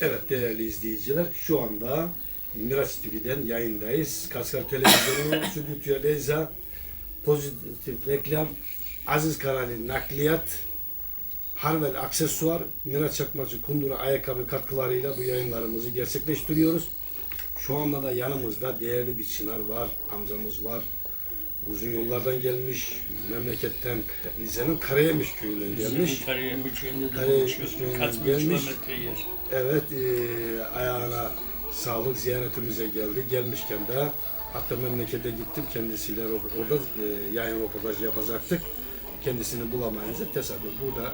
Evet değerli izleyiciler şu anda Miraç TV'den yayındayız. Kaskar Televizyonu, Stüdyo Leyza, Pozitif Reklam, Aziz Karali Nakliyat, Harvel Aksesuar, Miraç Çakmacı Kundura Ayakkabı katkılarıyla bu yayınlarımızı gerçekleştiriyoruz. Şu anda da yanımızda değerli bir çınar var, amcamız var. Uzun yollardan gelmiş, memleketten Rize'nin Karayemiş köyünden gelmiş. Karayemiş köyünde Karayemiş köyünden gelmiş. Evet, e, ayağına sağlık ziyaretimize geldi. Gelmişken de hatta memlekete gittim kendisiyle orada e, yayın röportajı yapacaktık. Kendisini bulamayınca tesadüf burada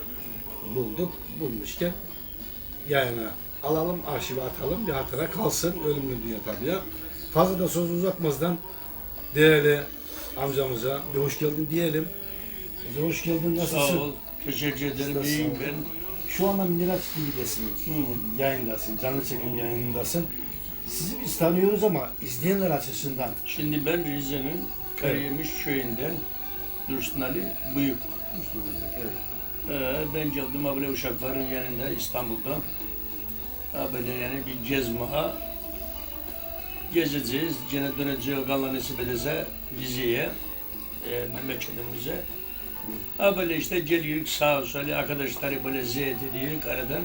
bulduk. Bulmuşken yayına alalım, arşive atalım, bir hatıra kalsın. Ölümlü dünya tabii ya. Fazla da söz uzatmazdan değerli amcamıza bir hoş geldin diyelim. Bize hoş geldin, nasılsın? Sağ ol. Teşekkür ederim. Sağ İyiyim ben. Şu anda Miraç TV'desin, yayındasın, canlı çekim yayınındasın. Sizi biz tanıyoruz ama izleyenler açısından Şimdi ben Rize'nin Karayemiş köyünden Dursun Ali Buyuk. evet. Ee, ben geldim abla uşakların yanında İstanbul'da. Ha böyle yani bir gezmaha gezeceğiz. Gene döneceğiz Allah nasip ederse Rize'ye, e, memleketimize. Ha böyle işte geliyoruz sağa sola arkadaşları böyle ziyaret ediyoruz aradan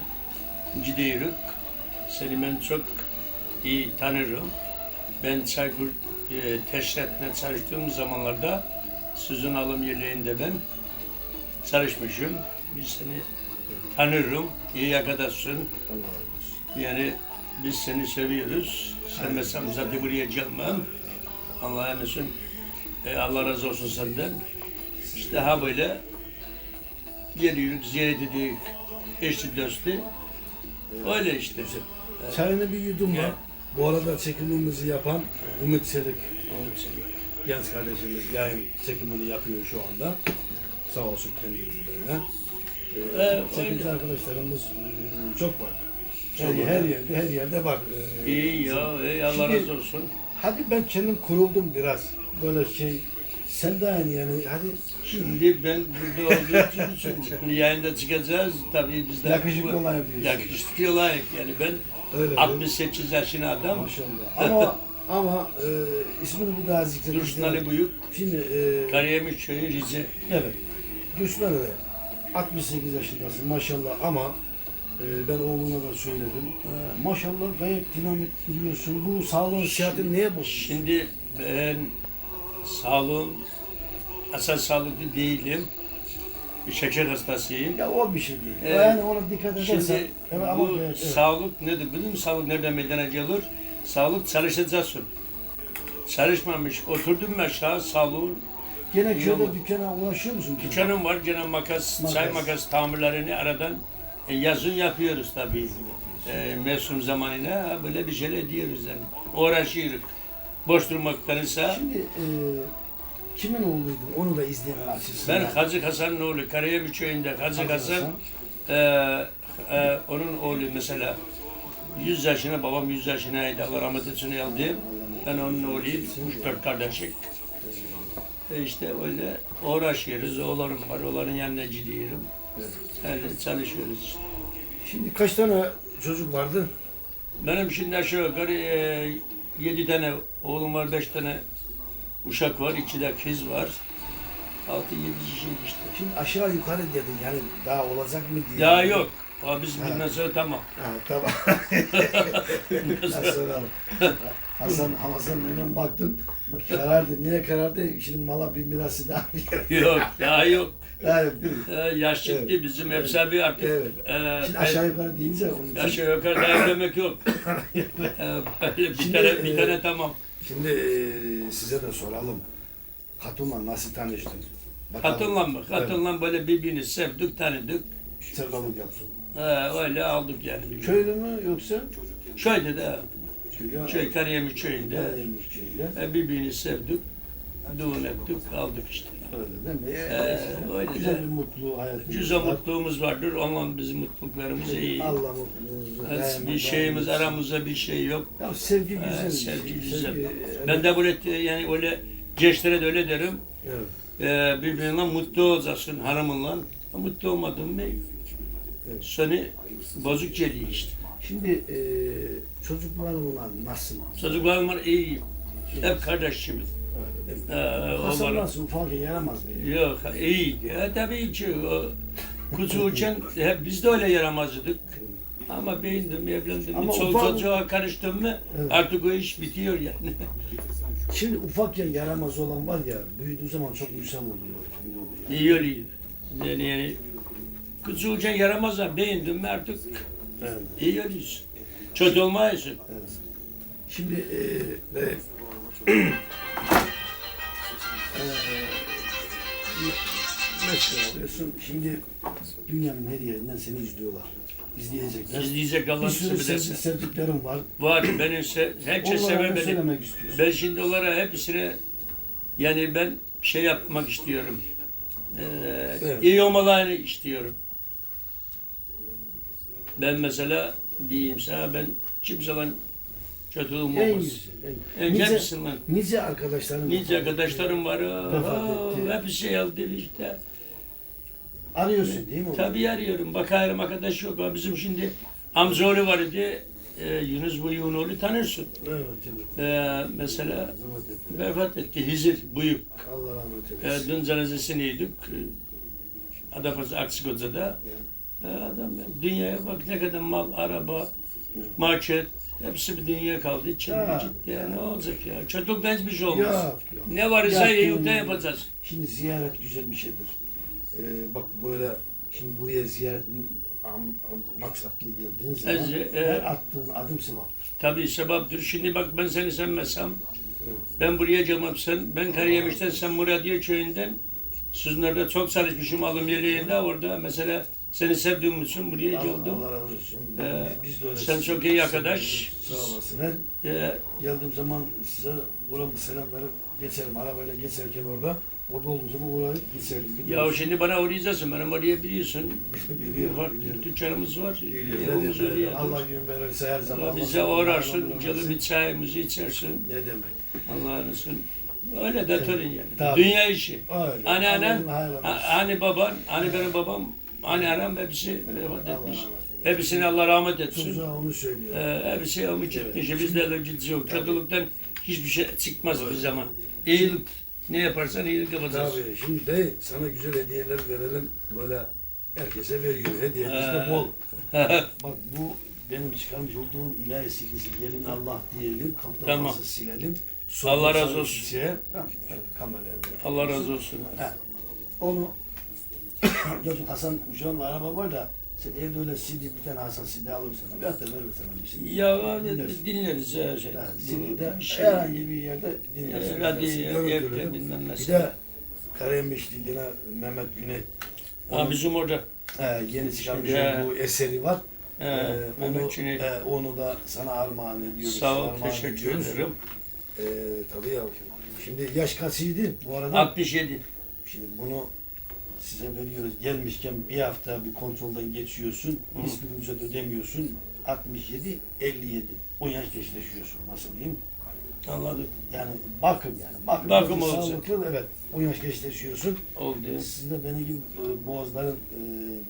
gidiyoruz. Seni ben çok iyi tanırım. Ben Çaykur e, Teşret'le çalıştığım zamanlarda Süzün Alım Yeleği'nde ben çalışmışım. Biz seni tanırım, iyi arkadaşsın. Yani biz seni seviyoruz. Sevmesem zaten buraya gelmem. Allah'a emanet e, Allah razı olsun senden. İşte ha böyle geliyoruz, ziyaret ediyoruz. Eşli dostu. Öyle işte. Çayını bir yudum var. Bu arada çekimimizi yapan Ümit Çelik Onun için. genç kardeşimiz yayın çekimini yapıyor şu anda. Sağ olsun kendilerine. Ee, Ee, çekimci arkadaşlarımız e, çok var. Çok her yerde, her yerde var. Ee, İyi ya, ey Allah razı olsun. Hadi ben kendim kuruldum biraz. Böyle şey. Sen de yani yani hadi Şimdi ben burada olduğum için şimdi yayında çıkacağız. Tabii biz de yakışıklı olayım diyorsun. yakışıklı olayım. Yani ben Öyle mi? 68 yaşında adam. Maşallah. Ama ama e, ismini bir daha. Dursun Ali Buyuk, Şimdi e, Karayemiş Köyü, Rize. evet. Ali Bey, 68 yaşındasın maşallah ama e, ben oğluna da söyledim. E, maşallah gayet dinamik duruyorsun. Bu sağlığın sıhhatin neye bozuyor? Şimdi ben sağlığım, asıl sağlıklı değilim. Bir şeker hastasıyım. Ya o bir şey değil. Evet. Yani ona dikkat edersen. Şimdi evet, ama bu evet, sağlık nedir biliyor musun? Sağlık nereden meydana gelir? Sağlık çalışacaksın. Çalışmamış, oturdum mu aşağı sağlığın Gene ama- dükkana ulaşıyor musun? Dükkanım var gene makas, Makas. çay makas tamirlerini aradan e, yazın yapıyoruz tabii. E, mevsim zamanına böyle bir şeyler diyoruz yani. Uğraşıyoruz. Boş durmaktansa Şimdi e, kimin oğluydun? Onu da izleyenler açısından. ben Hacı Hasan'ın oğlu Karayemiş köyünde Hacı Hacı Hasan Hasan. e, e, onun oğlu mesela 100 yaşına babam 100 yaşındaydı Allah rahmet etsin öldü. Ben onun oğluyum. Üç dört kardeşik. E işte öyle uğraşıyoruz. Oğlanım var. Oğlanın yanına gidiyorum. Öyle çalışıyoruz işte. Şimdi kaç tane çocuk vardı? Benim şimdi aşağı yukarı e, yedi tane oğlum var, beş tane uşak var, iki de kız var. Altı yedi kişi işte. Şimdi aşağı yukarı dedin yani daha olacak mı diye. Ya yok. O biz bundan sonra tamam. Ha, tamam. Hasan abi. Hasan, Hasan hemen baktım. Karardı. Niye karardı? Şimdi mala bir mirası daha yok, daha yok. Evet. Yaş çıktı bizim efsabi artık. Evet. E, Şimdi aşağı yukarı deyince onun için. aşağı yukarı daha evlenmek yok. E, bir Şimdi, tane, bir e, tane tamam. Şimdi e, size de soralım. Hatunla nasıl tanıştın? Bakalım. Katınla mı? Katınla böyle birbirini sevdik, tanıdık. Sevdalık yapsın. E, öyle aldık yani. Köylü mü yoksa? Köyde de, Köylü. köy Karayemiş köyünde. Köylü? E, birbirini sevdik, düğün ettik, aldık işte. Öyle değil mi? Ee, öyle Güzel de. bir mutlu hayat. Güzel mutluluğumuz vardır, onunla bizim mutluluklarımız iyi. Allah mutluluğunuzu. Evet, bir şeyimiz, aramızda bir şey yok. Ya sevgi Ee, güzel. bir sevgi şey. güzel. Sevgi, Ben de böyle yani öyle gençlere de öyle derim. Evet. E, birbirine mutlu olacaksın hanımınla. Mutlu olmadın mı Evet. seni bozuk geliyor işte. Şimdi e, çocuklarınla nasıl? Çocuklarım var iyi. Hep kardeşimiz. Hasan nasıl ufakken yaramaz mı? Yok iyi. Ya, tabii ki o küçükken hep biz de öyle yaramazdık. Ama beğendim, evlendim. Ama Çoluk ufak- çocuğa karıştım mı Evet. artık o iş bitiyor yani. Şimdi ufakken yaramaz olan var ya, büyüdüğü zaman çok. Şimdi oluyor. iyi oluyor. Yani, yani küçükken yaramaz ama beğendim mi artık Evet. iyi oluyorsun. Kötü olmayasın. Evet. Şimdi e, e, mesela oluyorsun. Şimdi dünyanın her yerinden seni izliyorlar. İzleyecekler. İzleyecek sürü nasip sev- ederse. sevdiklerim var. Var benim se herkes Onlara sever beni. söylemek istiyorsun? Ben şimdi onlara hepsine yani ben şey yapmak istiyorum. Ee, Evet. iyi olmalarını istiyorum. Ben mesela diyeyim sana ben kimseden kötülüğüm En olmaz. güzel. En, En nice, hepsinden. nice arkadaşlarım Nice arkadaşlarım var. Vefat etti. hepsi geldi işte. Arıyorsun değil mi? Tabii arıyorum. Bakıyorum arkadaş yok. Ama Bizim şimdi amcaoğlu var idi. Ee, Yunus bu Yunoğlu tanırsın. Evet, evet. Ee, mesela Rahmet etti. vefat etti. Hizir Buyuk. Allah rahmet Ee, eylesin. dün cenazesini yedik. Ee, Adapazarı Aksikoca'da. Adam dünyaya bak ne kadar mal, araba, market hepsi bir dünya kaldı. İçinde Ya. gitti. Ya, ne olacak ya? Çocuktan hiçbir şey olmaz. Yok, yok. Ne varsa Yaptığın- yiyip de yapacağız. Şimdi ziyaret güzel bir şeydir. Ee, bak böyle şimdi buraya ziyaret am, am, maksatlı geldiğin zaman Ez- e- her attığın adım sevaptır. Tabii sebaptır. Şimdi bak ben seni sevmesem, ben buraya sen, ben Karayemiş'ten sen Muradiye köyünden, sizin orada çok çalışmışım alım yeleğinde orada mesela seni sevdiğim için buraya Allah, geldim. Allah razı olsun. Ee, biz, biz de öyle. sen çok iyi arkadaş. Sağ olasın. Her Ee, geldiğim zaman size bir selam verip geçerim. Arabayla geçerken orada. Orada olduğum zaman oraya geçerim. ya şimdi bana uğrayacaksın, benim oraya biliyorsun. Biliyorum, Var, biliyorum. dükkanımız var. Biliyorum. Evimiz oraya. Allah gün verirse her zaman. Allah bize uğrarsın, versin. bir çayımızı içersin. Ne demek? Allah'ın izniyle. Öyle de törün yani. Tabii. Dünya işi. Öyle. Versin. hani baban, hani benim babam, hani annem hepsi vefat Allah etmiş. Hepsine Allah rahmet etsin. Onu söylüyor. Ee, hepsi ömür çıkmış. Bizde de ciddi yok. Kötülükten hiçbir şey çıkmaz bir zaman. İyilik, ne yaparsan iyilik yapacağız. Tabii şimdi de sana güzel hediyeler verelim. Böyle herkese veriyor. Hediyemiz de Ee, bol. Bak bu benim çıkarmış olduğum ilahi silgisi. Gelin Allah diyelim. Kaptanımızı Tamam. silelim. Allah razı olsun. çiçeğe- Tamam. kameraya. Allah razı olsun. Onu Gerçi Hasan Uçan'ın araba var da sen evde öyle CD bir tane Hasan CD alırsan bir hatta verir sana bir şey. Ya Dinleriz. dinleriz ya şey. Yani Bu CD'de bir şey. herhangi bir yerde dinlersin. Ee, Radyo, evde bilmem Bir mesela. de Karayemişli gene Mehmet Güney. Ha, bizim orada. e, yeni Ya. olduğu eseri var. He, Ee, onu, e, onu da sana armağan ediyoruz. Sağ ol, teşekkür ederim. Ee, tabii ya. Şimdi yaş kaçıydı bu arada? 67. Şimdi bunu size veriyoruz. Gelmişken bir hafta bir kontrolden geçiyorsun. Hiçbir ücret ödemiyorsun. 67, 57. 10 yaş gençleşiyorsun. Nasıl diyeyim? Anladım. Yani bakım yani. Bakım, Bakım Sağlıklı, olacak. evet. 10 yaş gençleşiyorsun. Oldu. Sizin de benim gibi e, boğazların e,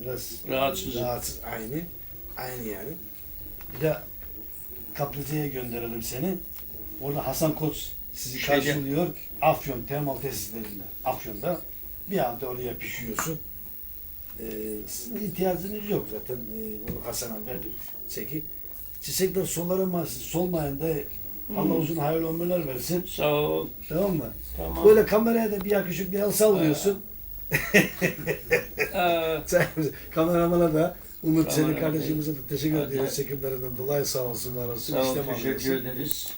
biraz Rahatsız. rahatsız. Aynı. Aynı yani. Bir de Kaplıca'ya gönderelim seni. Orada Hasan Koç sizi Şeyde- karşılıyor. Afyon termal tesislerinde. Afyon'da. Bir hafta oraya pişiyorsun. Ee, sizin ihtiyacınız yok zaten. Ee, bunu Hasan'a verdik çeki. Çiçekler solarama, solmayan da Allah uzun hayırlı ömürler versin. Sağ ol. Tamam mı? Tamam. Böyle kameraya da bir yakışık bir el sallıyorsun. Ee, Sen- Kameramana da Umut Tamam, Çelik kardeşimize de teşekkür Hadi. ediyoruz çekimlerinden dolayı sağ olsun var olsun. sağ ol. Teşekkür ederiz.